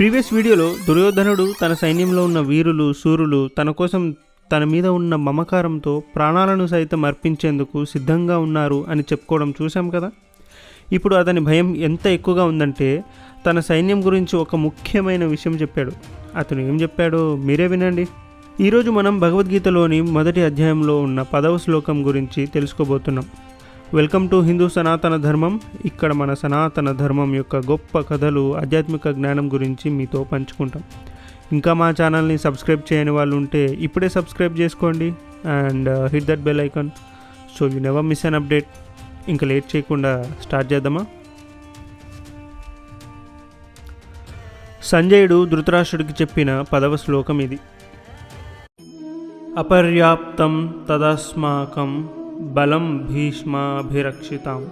Previous వీడియోలో దుర్యోధనుడు తన సైన్యంలో ఉన్న వీరులు సూరులు తన కోసం తన మీద ఉన్న మమకారంతో ప్రాణాలను సైతం అర్పించేందుకు సిద్ధంగా ఉన్నారు అని చెప్పుకోవడం చూసాం కదా? ఇప్పుడు అతని భయం ఎంత ఎక్కువగా ఉందంటే తన సైన్యం గురించి ఒక ముఖ్యమైన విషయం చెప్పాడు. అతను ఏం చెప్పాడో మీరే వినండి. ఈరోజు మనం భగవద్గీతలోని మొదటి అధ్యాయంలో ఉన్న పదవ శ్లోకం గురించి తెలుసుకోబోతున్నాం. వెల్కమ్ టు హిందూ సనాతన ధర్మం. ఇక్కడ మన సనాతన ధర్మం యొక్క గొప్ప కథలు ఆధ్యాత్మిక జ్ఞానం గురించి మీతో పంచుకుంటాం. ఇంకా మా ఛానల్ని సబ్స్క్రైబ్ చేయని వాళ్ళు ఉంటే ఇప్పుడే సబ్స్క్రైబ్ చేసుకోండి. And hit that bell icon so you never miss an update ఇంకా లేట్ చేయకుండా స్టార్ట్ చేద్దామా? సంజయుడు ధృతరాష్ట్రుడికి చెప్పిన పదవ శ్లోకం ఇది. అపర్యాప్తం తదస్మాకం బలం భీష్మాభిరక్షితాం.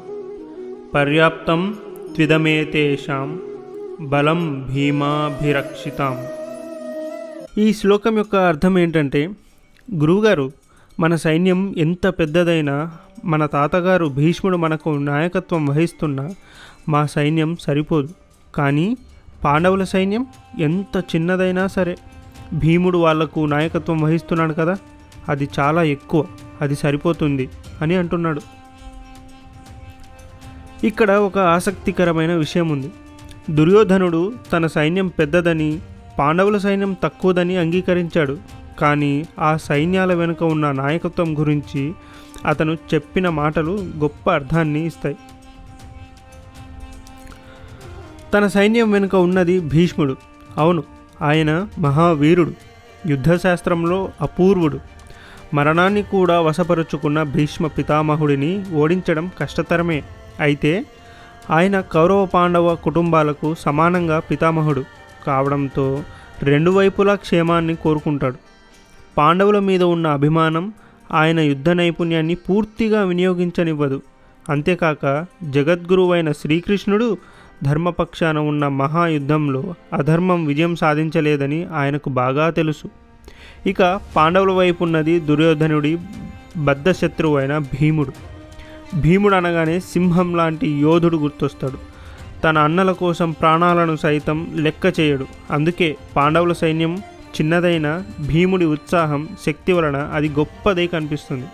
పర్యాప్తం త్విదమేతేషాం. బలం భీమాభిరక్షితాం. ఈ శ్లోకం యొక్క అర్థం ఏంటంటే గురువుగారు మన సైన్యం ఎంత పెద్దదైనా మన తాతగారు భీష్ముడు మనకు నాయకత్వం వహిస్తున్నా మా సైన్యం సరిపోదు. కానీ పాండవుల సైన్యం ఎంత చిన్నదైనా సరే భీముడు వాళ్ళకు నాయకత్వం వహిస్తున్నాడు కదా అది చాలా ఎక్కువ. అది సరిపోతుంది అని అంటున్నాడు. ఇక్కడ ఒక ఆసక్తికరమైన విషయం ఉంది. దుర్యోధనుడు తన సైన్యం పెద్దదని పాండవుల సైన్యం తక్కువదని అంగీకరించాడు. కానీ ఆ సైన్యాల వెనుక ఉన్న నాయకత్వం గురించి అతను చెప్పిన మాటలు గొప్ప అర్థాన్ని ఇస్తాయి. తన సైన్యం వెనుక ఉన్నది భీష్ముడు. అవును ఆయన మహావీరుడు. యుద్ధశాస్త్రంలో అపూర్వుడు. మరణాన్ని కూడా వశపరుచుకున్న భీష్మ పితామహుడిని ఓడించడం కష్టతరమే. అయితే ఆయన కౌరవ పాండవ కుటుంబాలకు సమానంగా పితామహుడు కావడంతో రెండు వైపులా క్షేమాన్ని కోరుకుంటాడు. పాండవుల మీద ఉన్న అభిమానం ఆయన యుద్ధ నైపుణ్యాన్ని పూర్తిగా వినియోగించనివ్వదు. అంతేకాక జగద్గురువైన శ్రీకృష్ణుడు ధర్మపక్షాన ఉన్న మహాయుద్ధంలో అధర్మం విజయం సాధించలేదని ఆయనకు బాగా తెలుసు. ఇక పాండవుల వైపు ఉన్నది దుర్యోధనుడి బద్ధశత్రువు అయిన భీముడు. భీముడు అనగానే సింహం లాంటి యోధుడు గుర్తొస్తాడు. తన అన్నల కోసం ప్రాణాలను సైతం లెక్క చేయడు. అందుకే పాండవుల సైన్యం చిన్నదైన భీముడి ఉత్సాహం శక్తి వలన అది గొప్పదై కనిపిస్తుంది.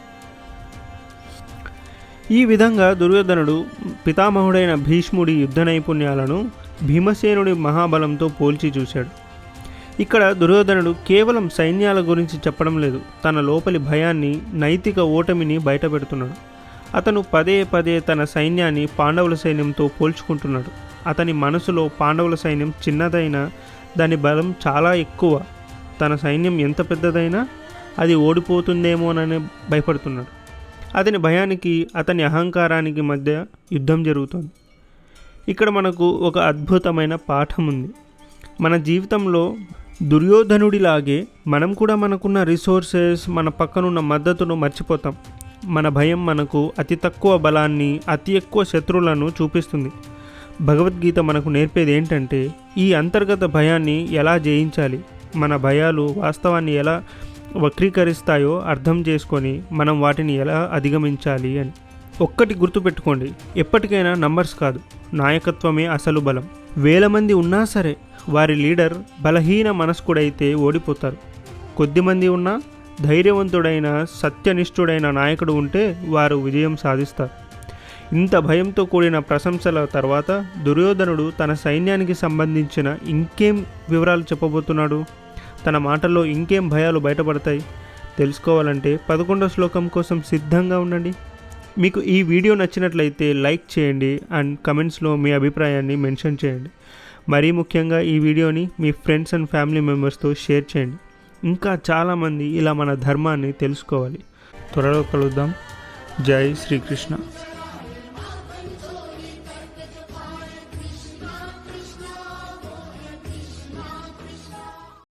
ఈ విధంగా దుర్యోధనుడు పితామహుడైన భీష్ముడి యుద్ధ నైపుణ్యాలను భీమసేనుడి మహాబలంతో పోల్చి చూశాడు. ఇక్కడ దుర్యోధనుడు కేవలం సైన్యాల గురించి చెప్పడం లేదు. తన లోపలి భయాన్ని నైతిక ఓటమిని బయటపెడుతున్నాడు. అతను పదే పదే తన సైన్యాన్ని పాండవుల సైన్యంతో పోల్చుకుంటున్నాడు. అతని మనసులో పాండవుల సైన్యం చిన్నదైనా దాని బలం చాలా ఎక్కువ. తన సైన్యం ఎంత పెద్దదైనా అది ఓడిపోతుందేమోనని భయపడుతున్నాడు. అతని భయానికి అతని అహంకారానికి మధ్య యుద్ధం జరుగుతుంది. ఇక్కడ మనకు ఒక అద్భుతమైన పాఠం ఉంది. మన జీవితంలో దుర్యోధనుడిలాగే మనం కూడా మనకున్న రిసోర్సెస్ మన పక్కనున్న మద్దతును మర్చిపోతాం. మన భయం మనకు అతి తక్కువ బలాన్ని అతి ఎక్కువ శత్రువులను చూపిస్తుంది. భగవద్గీత మనకు నేర్పేది ఏంటంటే ఈ అంతర్గత భయాన్ని ఎలా జయించాలి? మన భయాలు వాస్తవాన్ని ఎలా వక్రీకరిస్తాయో అర్థం చేసుకొని మనం వాటిని ఎలా అధిగమించాలి అని. ఒక్కటి గుర్తుపెట్టుకోండి ఎప్పటికైనా నంబర్స్ కాదు నాయకత్వమే అసలు బలం. వేల మంది ఉన్నా సరే వారి లీడర్ బలహీన మనస్కుడైతే ఓడిపోతారు. కొద్దిమంది ఉన్నా ధైర్యవంతుడైన సత్యనిష్ఠుడైన నాయకుడు ఉంటే వారు విజయం సాధిస్తారు. ఇంత భయంతో కూడిన ప్రశంసల తర్వాత దుర్యోధనుడు తన సైన్యానికి సంబంధించిన ఇంకేం వివరాలు చెప్పబోతున్నాడు? తన మాటల్లో ఇంకేం భయాలు బయటపడతాయి? తెలుసుకోవాలంటే పదకొండో శ్లోకం కోసం సిద్ధంగా ఉండండి. మీకు ఈ వీడియో నచ్చినట్లయితే లైక్ చేయండి అండ్ కమెంట్స్లో మీ అభిప్రాయాన్ని మెన్షన్ చేయండి. మరీ ముఖ్యంగా ఈ వీడియోని మీ ఫ్రెండ్స్ అండ్ ఫ్యామిలీ మెంబర్స్తో షేర్ చేయండి. ఇంకా చాలామంది ఇలా మన ధర్మాన్ని తెలుసుకోవాలి. త్వరలో కలుద్దాం. జై శ్రీకృష్ణ.